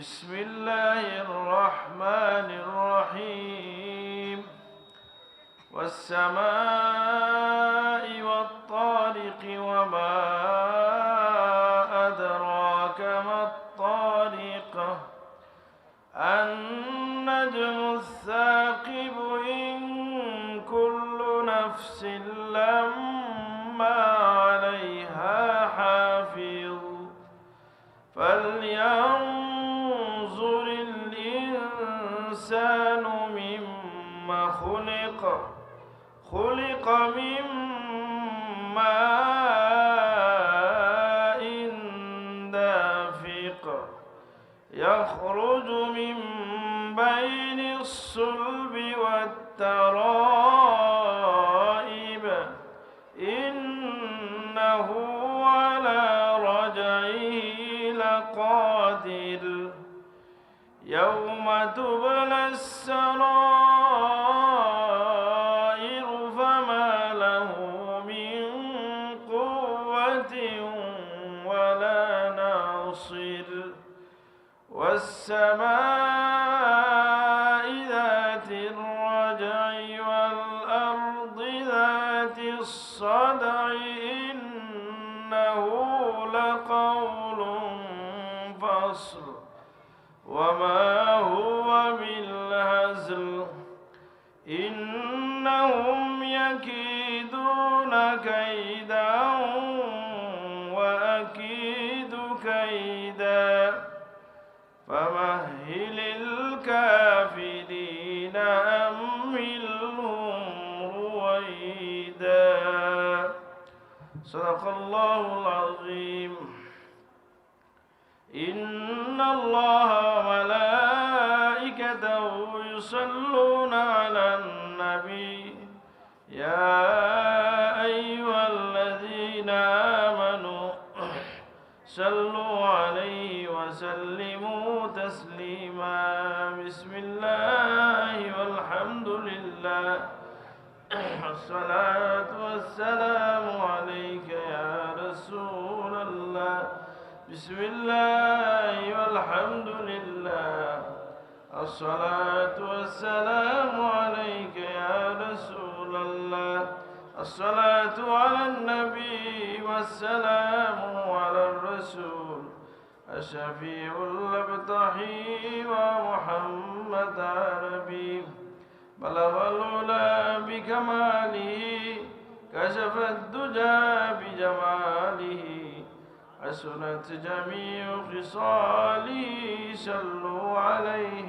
بسم الله الرحمن الرحيم. والسماء والطارق وما أدراك ما الطارق. النجم الثاقب إن كل نفس لما عليها حافظ. فلينظر خلق خلق من ماء دافق. يخرج من بين الصلب والترائب. إنه على رجعه لقادر. يوم تبلى السرائر ناصر والسماء ذات الرجع والأرض ذات الصدع إنه لقول فصل وما هو بالهزل إنهم يكيدون كيدا فمهل الكافرين أمهلهم رويدا. صدق الله العظيم. إن الله وملائكته يصلون على النبي. يا صلوا عليه وسلموا تسليما. بسم الله والحمد لله. الصلاة والسلام عليك يا رسول الله. بسم الله والحمد لله. الصلاة والسلام عليك يا رسول الله. الصلاة على النبي والسلام الشفيع الابتحي ومحمد عربي بلغ العلا بكماله كشف الدجى بجماله. حسنت جميع خصاله صلوا عليه